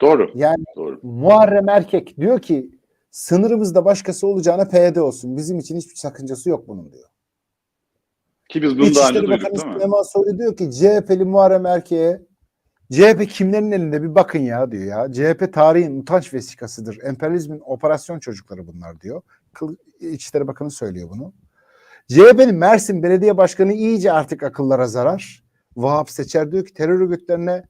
Doğru. Yani Doğru. Muharrem Erkek diyor ki sınırımızda başkası olacağına PYD olsun. Bizim için hiçbir sakıncası yok bunun diyor. Ki biz bunu daha önce duyduk Bakanı değil mi? Süleyman Soylu diyor ki CHP'li Muharrem Erkek'e CHP kimlerin elinde bir bakın ya diyor ya. CHP tarihin utanç vesikasıdır. Emperyalizmin operasyon çocukları bunlar diyor. İçişleri Bakanı söylüyor bunu. CHP'nin Mersin Belediye Başkanı iyice artık akıllara zarar. Vahap Seçer diyor ki terör örgütlerine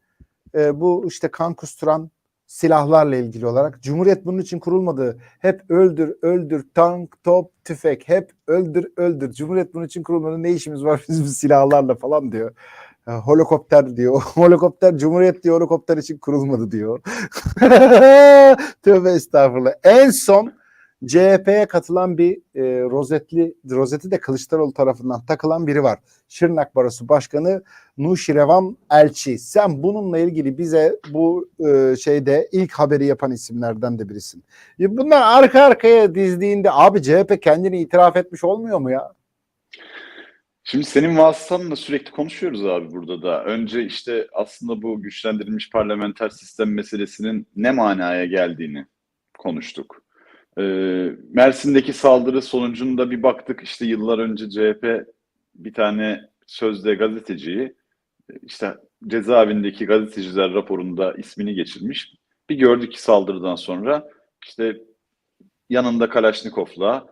e, bu işte kan kusturan silahlarla ilgili olarak Cumhuriyet bunun için kurulmadı. Hep öldür, öldür, tank, top, tüfek, hep öldür, öldür. Cumhuriyet bunun için kurulmadı. Ne işimiz var bizim silahlarla falan diyor. Holokopter diyor. Holokopter Cumhuriyet diyor holokopter için kurulmadı diyor. Tövbe estağfurullah. En son CHP'ye katılan bir e, rozetli, rozeti de Kılıçdaroğlu tarafından takılan biri var. Şırnak Barosu Başkanı Nuşirevan Elçi. Sen bununla ilgili bize bu e, şeyde ilk haberi yapan isimlerden de birisin. Ya bunlar arka arkaya dizdiğinde abi CHP kendini itiraf etmiş olmuyor mu ya? Şimdi senin vasıtanla sürekli konuşuyoruz abi burada da. Önce işte aslında bu güçlendirilmiş parlamenter sistem meselesinin ne manaya geldiğini konuştuk. Ee, Mersin'deki saldırı sonucunda bir baktık işte yıllar önce CHP bir tane sözde gazeteciyi işte cezaevindeki gazeteciler raporunda ismini geçirmiş. Bir gördük ki saldırıdan sonra işte yanında Kalaşnikov'la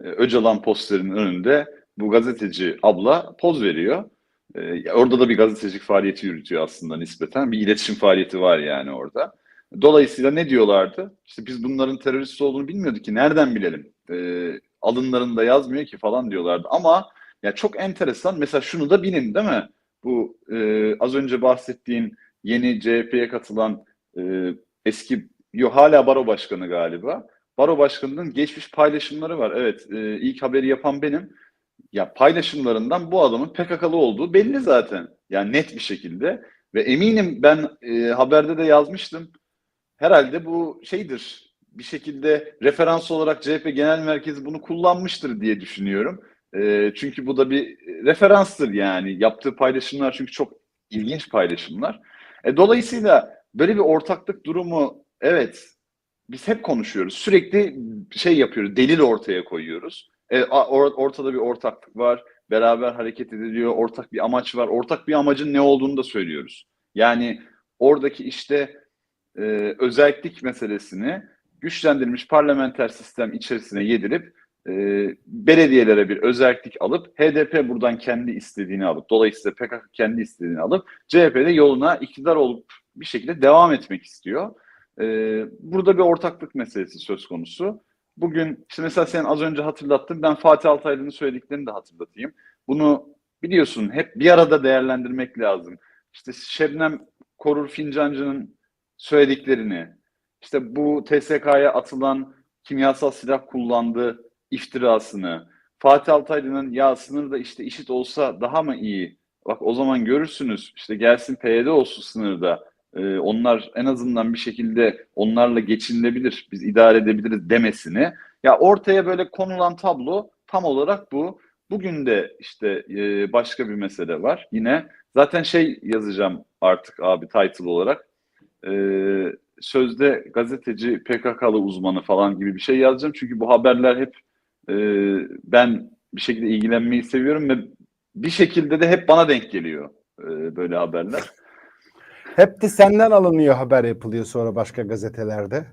e, Öcalan posterinin önünde bu gazeteci abla poz veriyor. Ee, orada da bir gazetecilik faaliyeti yürütüyor aslında nispeten. Bir iletişim faaliyeti var yani orada. Dolayısıyla ne diyorlardı? İşte biz bunların terörist olduğunu bilmiyorduk ki nereden bilelim? Ee, alınlarında yazmıyor ki falan diyorlardı. Ama ya çok enteresan. Mesela şunu da bilin değil mi? Bu e, az önce bahsettiğin yeni CHP'ye katılan e, eski yo hala baro başkanı galiba. Baro başkanının geçmiş paylaşımları var. Evet, e, ilk haberi yapan benim. Ya paylaşımlarından bu adamın PKK'lı olduğu belli zaten. Yani net bir şekilde. Ve eminim ben e, haberde de yazmıştım. Herhalde bu şeydir. Bir şekilde referans olarak CHP Genel Merkezi bunu kullanmıştır diye düşünüyorum. E, çünkü bu da bir referanstır yani. Yaptığı paylaşımlar çünkü çok ilginç paylaşımlar. E, dolayısıyla böyle bir ortaklık durumu evet biz hep konuşuyoruz. Sürekli şey yapıyoruz. Delil ortaya koyuyoruz. E, or- ortada bir ortaklık var. Beraber hareket ediliyor. Ortak bir amaç var. Ortak bir amacın ne olduğunu da söylüyoruz. Yani oradaki işte e, özellik meselesini güçlendirilmiş parlamenter sistem içerisine yedirip e, belediyelere bir özellik alıp HDP buradan kendi istediğini alıp dolayısıyla PKK kendi istediğini alıp CHP'de yoluna iktidar olup bir şekilde devam etmek istiyor. E, burada bir ortaklık meselesi söz konusu. Bugün işte mesela sen az önce hatırlattın. Ben Fatih Altaylı'nın söylediklerini de hatırlatayım. Bunu biliyorsun hep bir arada değerlendirmek lazım. İşte Şebnem Korur Fincancı'nın söylediklerini, işte bu TSK'ya atılan kimyasal silah kullandığı iftirasını, Fatih Altaylı'nın ya sınırda işte işit olsa daha mı iyi? Bak o zaman görürsünüz işte gelsin PYD olsun sınırda. Ee, onlar en azından bir şekilde onlarla geçinilebilir, biz idare edebiliriz demesini. Ya ortaya böyle konulan tablo tam olarak bu. Bugün de işte e, başka bir mesele var. Yine zaten şey yazacağım artık abi title olarak. E, sözde gazeteci PKK'lı uzmanı falan gibi bir şey yazacağım. Çünkü bu haberler hep e, ben bir şekilde ilgilenmeyi seviyorum ve bir şekilde de hep bana denk geliyor e, böyle haberler. Hep de senden alınıyor haber yapılıyor sonra başka gazetelerde.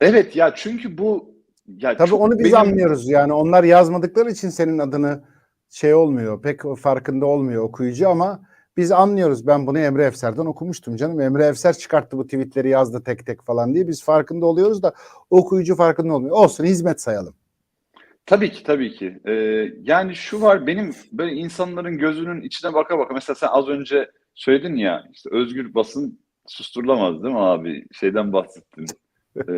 Evet ya çünkü bu ya Tabii onu biz benim- anlıyoruz yani onlar yazmadıkları için senin adını şey olmuyor pek farkında olmuyor okuyucu ama biz anlıyoruz. Ben bunu Emre Efser'den okumuştum canım. Emre Efser çıkarttı bu tweetleri yazdı tek tek falan diye biz farkında oluyoruz da okuyucu farkında olmuyor. Olsun hizmet sayalım. Tabii ki tabii ki. Ee, yani şu var benim böyle insanların gözünün içine baka baka mesela sen az önce söyledin ya işte özgür basın susturulamaz değil mi abi? Şeyden bahsettin. Ee,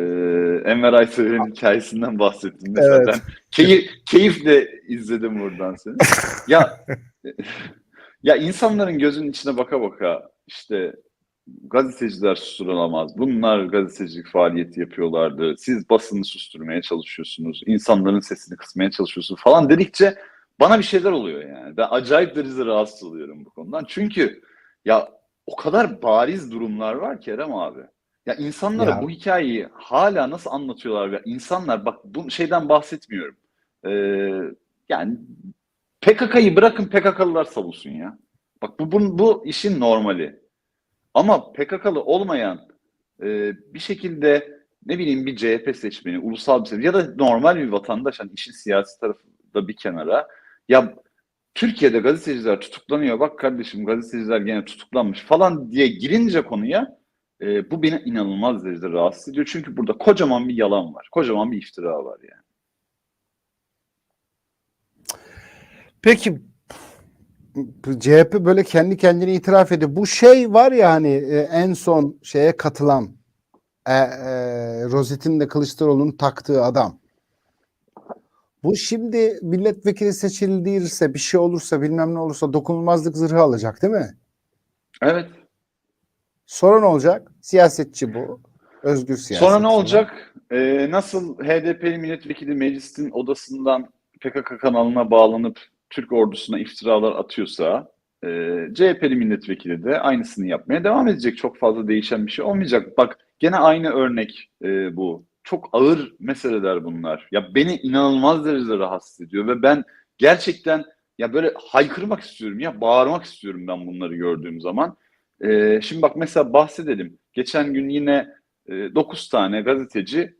Enver Aysever'in hikayesinden bahsettin. Mesela Evet. keyif, keyifle izledim buradan seni. Ya ya insanların gözünün içine baka baka işte gazeteciler susturulamaz. Bunlar gazetecilik faaliyeti yapıyorlardı. Siz basını susturmaya çalışıyorsunuz. insanların sesini kısmaya çalışıyorsunuz falan dedikçe bana bir şeyler oluyor yani. Ben acayip derecede rahatsız oluyorum bu konudan. Çünkü ya o kadar bariz durumlar var ki Kerem abi. Ya insanlara Ya. bu hikayeyi hala nasıl anlatıyorlar ya? İnsanlar bak bu şeyden bahsetmiyorum. Ee, yani PKK'yı bırakın PKK'lılar savunsun ya. Bak bu, bu, bu işin normali. Ama PKK'lı olmayan e, bir şekilde ne bileyim bir CHP seçmeni, ulusal bir seçmeni ya da normal bir vatandaş hani işin siyasi tarafı da bir kenara ya Türkiye'de gazeteciler tutuklanıyor bak kardeşim gazeteciler gene tutuklanmış falan diye girince konuya e, bu beni inanılmaz derecede rahatsız ediyor. Çünkü burada kocaman bir yalan var. Kocaman bir iftira var yani. Peki CHP böyle kendi kendine itiraf ediyor. Bu şey var ya hani e, en son şeye katılan e, e, Rozet'in de Kılıçdaroğlu'nun taktığı adam. Bu şimdi milletvekili seçilirse bir şey olursa bilmem ne olursa dokunulmazlık zırhı alacak değil mi? Evet. Sonra ne olacak? Siyasetçi bu. Özgür siyasetçi. Sonra ne olacak? Ee, nasıl HDP'li milletvekili meclisin odasından PKK kanalına bağlanıp Türk ordusuna iftiralar atıyorsa e, CHP'li milletvekili de aynısını yapmaya devam edecek. Çok fazla değişen bir şey olmayacak. Bak gene aynı örnek e, bu. Çok ağır meseleler bunlar. Ya beni inanılmaz derecede rahatsız ediyor ve ben gerçekten ya böyle haykırmak istiyorum ya bağırmak istiyorum ben bunları gördüğüm zaman. E, şimdi bak mesela bahsedelim. Geçen gün yine 9 tane gazeteci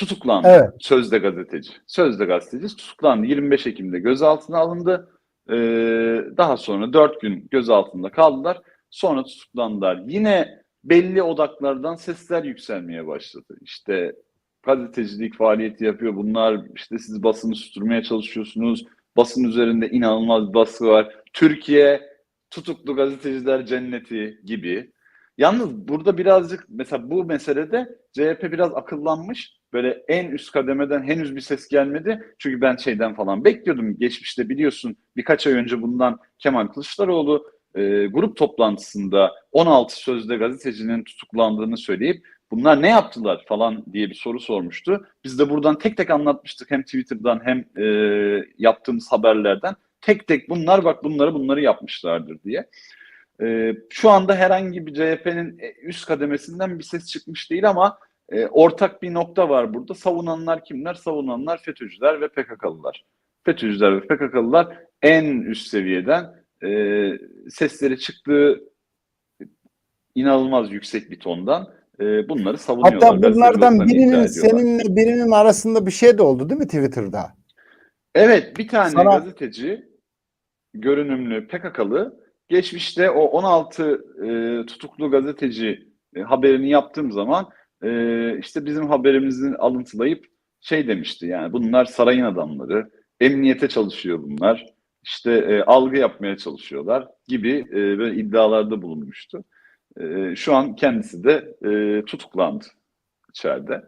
tutuklandı. Evet. Sözde gazeteci. Sözde gazeteci tutuklandı. 25 Ekim'de gözaltına alındı. Ee, daha sonra 4 gün gözaltında kaldılar. Sonra tutuklandılar. Yine belli odaklardan sesler yükselmeye başladı. İşte gazetecilik faaliyeti yapıyor. Bunlar işte siz basını susturmaya çalışıyorsunuz. Basın üzerinde inanılmaz bir baskı var. Türkiye tutuklu gazeteciler cenneti gibi. Yalnız burada birazcık mesela bu meselede CHP biraz akıllanmış. Böyle en üst kademeden henüz bir ses gelmedi. Çünkü ben şeyden falan bekliyordum. Geçmişte biliyorsun birkaç ay önce bundan Kemal Kılıçdaroğlu e, grup toplantısında 16 sözde gazetecinin tutuklandığını söyleyip bunlar ne yaptılar falan diye bir soru sormuştu. Biz de buradan tek tek anlatmıştık hem Twitter'dan hem e, yaptığımız haberlerden. Tek tek bunlar bak bunları bunları yapmışlardır diye. Ee, şu anda herhangi bir CHP'nin üst kademesinden bir ses çıkmış değil ama e, ortak bir nokta var burada. Savunanlar kimler? Savunanlar FETÖ'cüler ve PKK'lılar. FETÖ'cüler ve PKK'lılar en üst seviyeden e, sesleri çıktığı inanılmaz yüksek bir tondan e, bunları savunuyorlar. Hatta bunlardan birinin seninle birinin arasında bir şey de oldu değil mi Twitter'da? Evet bir tane Sana- gazeteci görünümlü PKK'lı geçmişte o 16 e, tutuklu gazeteci e, haberini yaptığım zaman e, işte bizim haberimizi alıntılayıp şey demişti yani bunlar sarayın adamları, emniyete çalışıyor bunlar, işte e, algı yapmaya çalışıyorlar gibi e, böyle iddialarda bulunmuştu. E, şu an kendisi de e, tutuklandı içeride.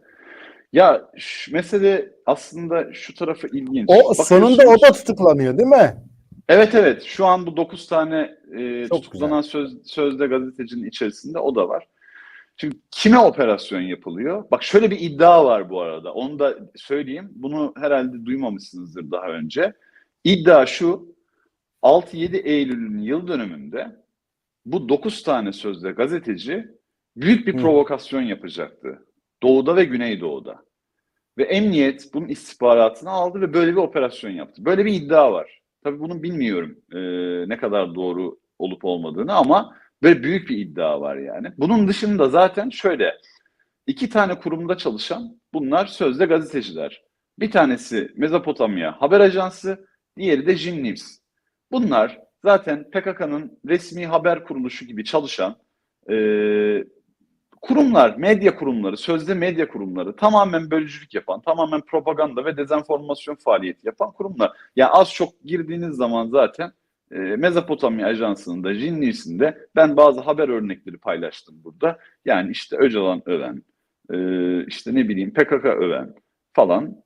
Ya şu mesele aslında şu tarafı ilginç. O sonunda o da tutuklanıyor değil mi? Evet evet şu an bu 9 tane e, Çok tutuklanan söz, sözde gazetecinin içerisinde o da var. Şimdi kime operasyon yapılıyor? Bak şöyle bir iddia var bu arada. Onu da söyleyeyim. Bunu herhalde duymamışsınızdır daha önce. İddia şu. 6-7 Eylül'ün yıl dönümünde bu 9 tane sözde gazeteci büyük bir provokasyon yapacaktı. Doğuda ve Güneydoğu'da. Ve emniyet bunun istihbaratını aldı ve böyle bir operasyon yaptı. Böyle bir iddia var. Tabii bunu bilmiyorum e, ne kadar doğru olup olmadığını ama böyle büyük bir iddia var yani. Bunun dışında zaten şöyle iki tane kurumda çalışan bunlar sözde gazeteciler. Bir tanesi Mezopotamya Haber Ajansı, diğeri de Jim News. Bunlar zaten PKK'nın resmi haber kuruluşu gibi çalışan e, kurumlar, medya kurumları, sözde medya kurumları tamamen bölücülük yapan, tamamen propaganda ve dezenformasyon faaliyeti yapan kurumlar. Yani az çok girdiğiniz zaman zaten e, Mezopotamya Ajansı'nın da Jinnis'in de ben bazı haber örnekleri paylaştım burada. Yani işte Öcalan öven, e, işte ne bileyim PKK öven falan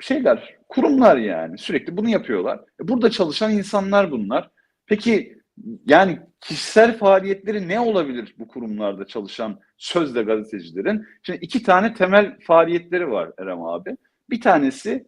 şeyler, kurumlar yani sürekli bunu yapıyorlar. E, Burada çalışan insanlar bunlar. Peki yani kişisel faaliyetleri ne olabilir bu kurumlarda çalışan sözde gazetecilerin? Şimdi iki tane temel faaliyetleri var Erem abi. Bir tanesi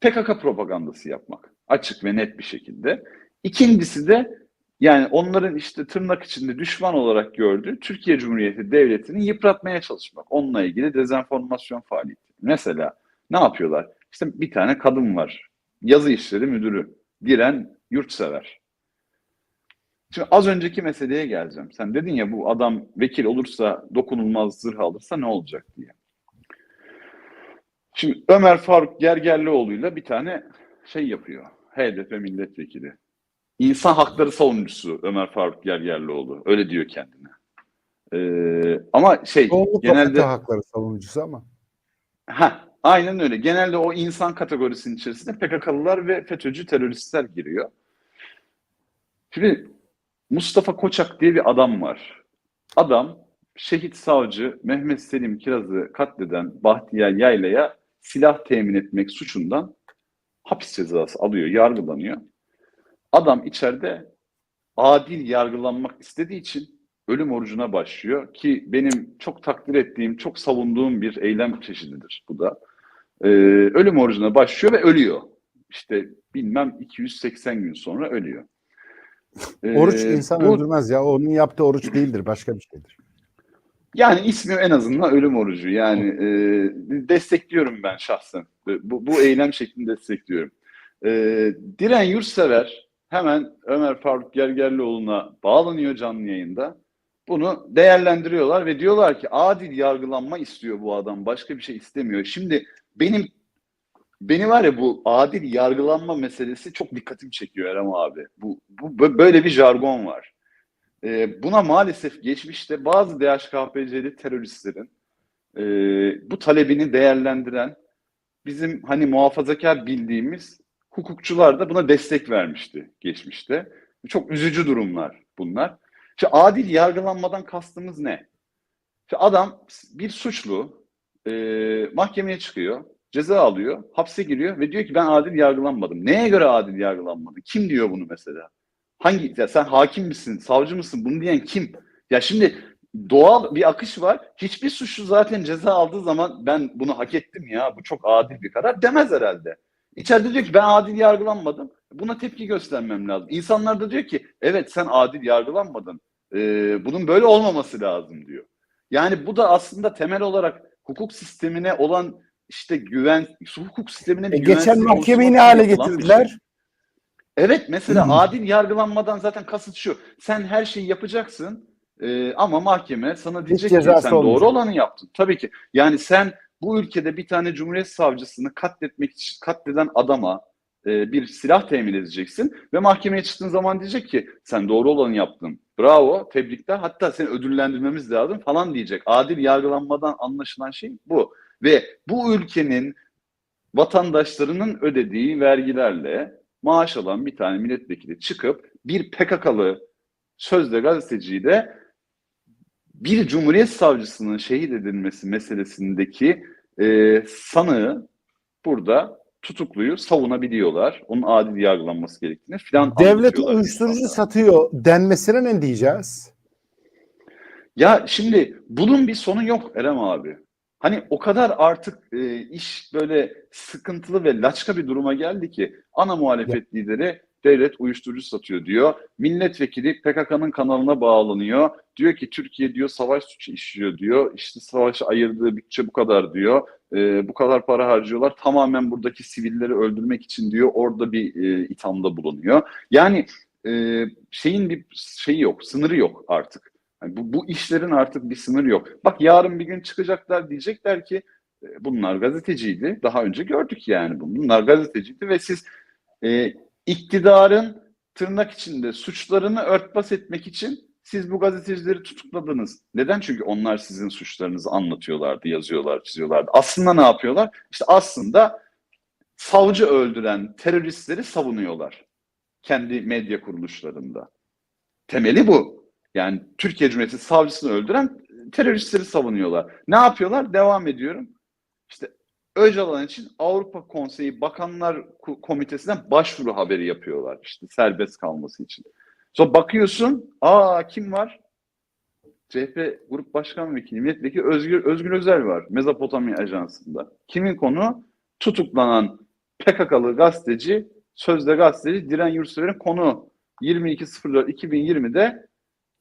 PKK propagandası yapmak. Açık ve net bir şekilde. İkincisi de Yani onların işte tırnak içinde düşman olarak gördüğü Türkiye Cumhuriyeti Devleti'ni yıpratmaya çalışmak. Onunla ilgili dezenformasyon faaliyeti. Mesela ne yapıyorlar? İşte bir tane kadın var. Yazı işleri müdürü. Diren Yurtsever. Şimdi az önceki meseleye geleceğim. Sen dedin ya bu adam vekil olursa dokunulmaz zırh alırsa ne olacak diye. Şimdi Ömer Faruk Gergerlioğlu'yla bir tane şey yapıyor. HDP milletvekili. İnsan hakları savunucusu Ömer Faruk Gergerlioğlu. Öyle diyor kendine. Ee, ama şey Çoğunlukla genelde hakları savunucusu ama. ha aynen öyle. Genelde o insan kategorisinin içerisinde PKK'lılar ve FETÖ'cü teröristler giriyor. Şimdi Mustafa Koçak diye bir adam var. Adam şehit savcı Mehmet Selim Kiraz'ı katleden Bahtiyar Yayla'ya silah temin etmek suçundan hapis cezası alıyor, yargılanıyor. Adam içeride adil yargılanmak istediği için ölüm orucuna başlıyor ki benim çok takdir ettiğim, çok savunduğum bir eylem çeşididir bu da. Ee, ölüm orucuna başlıyor ve ölüyor. İşte bilmem 280 gün sonra ölüyor. Ee, Oruç insan bu- öldürmez ya. Onun yaptığı oruç değildir. Başka bir şeydir. Yani ismi en azından ölüm orucu. Yani e, destekliyorum ben şahsen. Bu, bu eylem şeklini destekliyorum. E, Diren Yurtsever hemen Ömer Faruk Gergerlioğlu'na bağlanıyor canlı yayında. Bunu değerlendiriyorlar ve diyorlar ki adil yargılanma istiyor bu adam. Başka bir şey istemiyor. Şimdi benim beni var ya bu adil yargılanma meselesi çok dikkatimi çekiyor Erem abi. Bu, bu bö- böyle bir jargon var. Ee, buna maalesef geçmişte bazı DHKPC'li teröristlerin e, bu talebini değerlendiren bizim hani muhafazakar bildiğimiz hukukçular da buna destek vermişti geçmişte. Çok üzücü durumlar bunlar. İşte adil yargılanmadan kastımız ne? İşte adam bir suçlu e, mahkemeye çıkıyor, ceza alıyor, hapse giriyor ve diyor ki ben adil yargılanmadım. Neye göre adil yargılanmadı? Kim diyor bunu mesela? Hangi ya sen hakim misin, savcı mısın? Bunu diyen kim? Ya şimdi doğal bir akış var. Hiçbir suçlu zaten ceza aldığı zaman ben bunu hak ettim ya bu çok adil bir karar demez herhalde. İçeride diyor ki ben adil yargılanmadım. Buna tepki göstermem lazım. İnsanlar da diyor ki evet sen adil yargılanmadın. Ee, bunun böyle olmaması lazım diyor. Yani bu da aslında temel olarak hukuk sistemine olan işte güven, hukuk sistemine bir E, geçen mahkemeyi ne hale bir getirdiler? şey. Evet mesela Hmm. adil yargılanmadan zaten kasıt şu. Sen her şeyi yapacaksın e, ama mahkeme sana diyecek ki sen doğru olmayacak. olanı yaptın. Tabii ki. Yani sen bu ülkede bir tane cumhuriyet savcısını katletmek için katleden adama e, bir silah temin edeceksin ve mahkemeye çıktığın zaman diyecek ki sen doğru olanı yaptın. Bravo, tebrikler. Hatta seni ödüllendirmemiz lazım falan diyecek. Adil yargılanmadan anlaşılan şey bu. Ve bu ülkenin vatandaşlarının ödediği vergilerle maaş alan bir tane milletvekili çıkıp bir PKK'lı sözde gazeteciyi de bir cumhuriyet savcısının şehit edilmesi meselesindeki e, sanığı burada tutukluyu savunabiliyorlar. Onun adil yargılanması gerektiğini filan Devlet uyuşturucu insanlara. satıyor denmesine ne diyeceğiz? Ya şimdi bunun bir sonu yok Erem abi. Hani o kadar artık e, iş böyle sıkıntılı ve laçka bir duruma geldi ki ana muhalefet lideri devlet uyuşturucu satıyor diyor. Milletvekili PKK'nın kanalına bağlanıyor. Diyor ki Türkiye diyor savaş suçu işliyor diyor. İşte savaşa ayırdığı bütçe bu kadar diyor. E, bu kadar para harcıyorlar. Tamamen buradaki sivilleri öldürmek için diyor. Orada bir e, ithamda bulunuyor. Yani e, şeyin bir şeyi yok, sınırı yok artık. Yani bu, bu işlerin artık bir sınırı yok. Bak yarın bir gün çıkacaklar diyecekler ki e, bunlar gazeteciydi. Daha önce gördük yani bunu. Bunlar gazeteciydi ve siz e, iktidarın tırnak içinde suçlarını örtbas etmek için siz bu gazetecileri tutukladınız. Neden? Çünkü onlar sizin suçlarınızı anlatıyorlardı, yazıyorlar, çiziyorlardı. Aslında ne yapıyorlar? İşte aslında savcı öldüren teröristleri savunuyorlar. Kendi medya kuruluşlarında. Temeli bu. Yani Türkiye Cumhuriyeti savcısını öldüren teröristleri savunuyorlar. Ne yapıyorlar? Devam ediyorum. İşte Öcalan için Avrupa Konseyi Bakanlar Komitesi'ne başvuru haberi yapıyorlar. İşte serbest kalması için. Sonra bakıyorsun, aa kim var? CHP Grup Başkan Vekili, Milletvekili Özgür, Özgür Özel var Mezopotamya Ajansı'nda. Kimin konu? Tutuklanan PKK'lı gazeteci, sözde gazeteci Diren Yurtsever'in konu 22.04.2020'de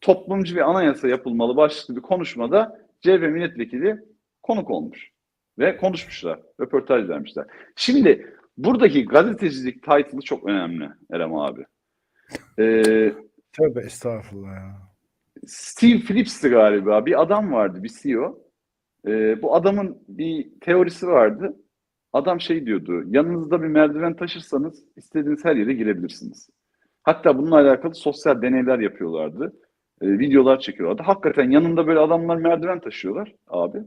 toplumcu bir anayasa yapılmalı başlıklı bir konuşmada CHP milletvekili konuk olmuş. Ve konuşmuşlar. Röportaj vermişler. Şimdi buradaki gazetecilik title'ı çok önemli Erem abi. Ee, Tövbe estağfurullah ya. Steve Phillips'ti galiba. Bir adam vardı, bir CEO. Ee, bu adamın bir teorisi vardı. Adam şey diyordu, yanınızda bir merdiven taşırsanız istediğiniz her yere girebilirsiniz. Hatta bununla alakalı sosyal deneyler yapıyorlardı. Ee, videolar çekiyorlardı. Hakikaten yanında böyle adamlar merdiven taşıyorlar abi.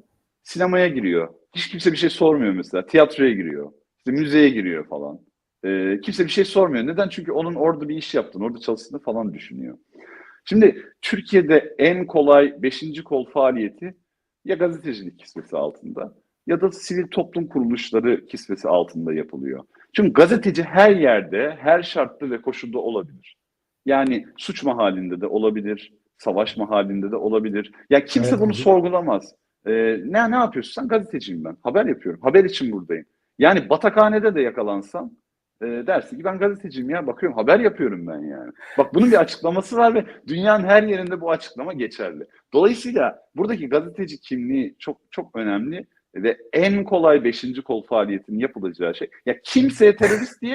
Sinemaya giriyor. Hiç kimse bir şey sormuyor mesela. Tiyatroya giriyor. İşte müzeye giriyor falan. Ee, kimse bir şey sormuyor. Neden? Çünkü onun orada bir iş yaptığını, orada çalıştığını falan düşünüyor. Şimdi Türkiye'de en kolay beşinci kol faaliyeti ya gazetecilik kisvesi altında ya da sivil toplum kuruluşları kisvesi altında yapılıyor. Çünkü gazeteci her yerde, her şartta ve koşulda olabilir. Yani suç mahallinde de olabilir, savaş mahallinde de olabilir. Ya kimse Evet, bunu sorgulamaz. Ee, ne ne yapıyorsun sen? Gazeteciyim ben. Haber yapıyorum. Haber için buradayım. Yani batakhanede de yakalansam e, dersin ki ben gazeteciyim ya bakıyorum haber yapıyorum ben yani. Bak bunun bir açıklaması var ve dünyanın her yerinde bu açıklama geçerli. Dolayısıyla buradaki gazeteci kimliği çok çok önemli ve en kolay beşinci kol faaliyetinin yapılacağı şey. Ya kimseye terörist diyemiyor.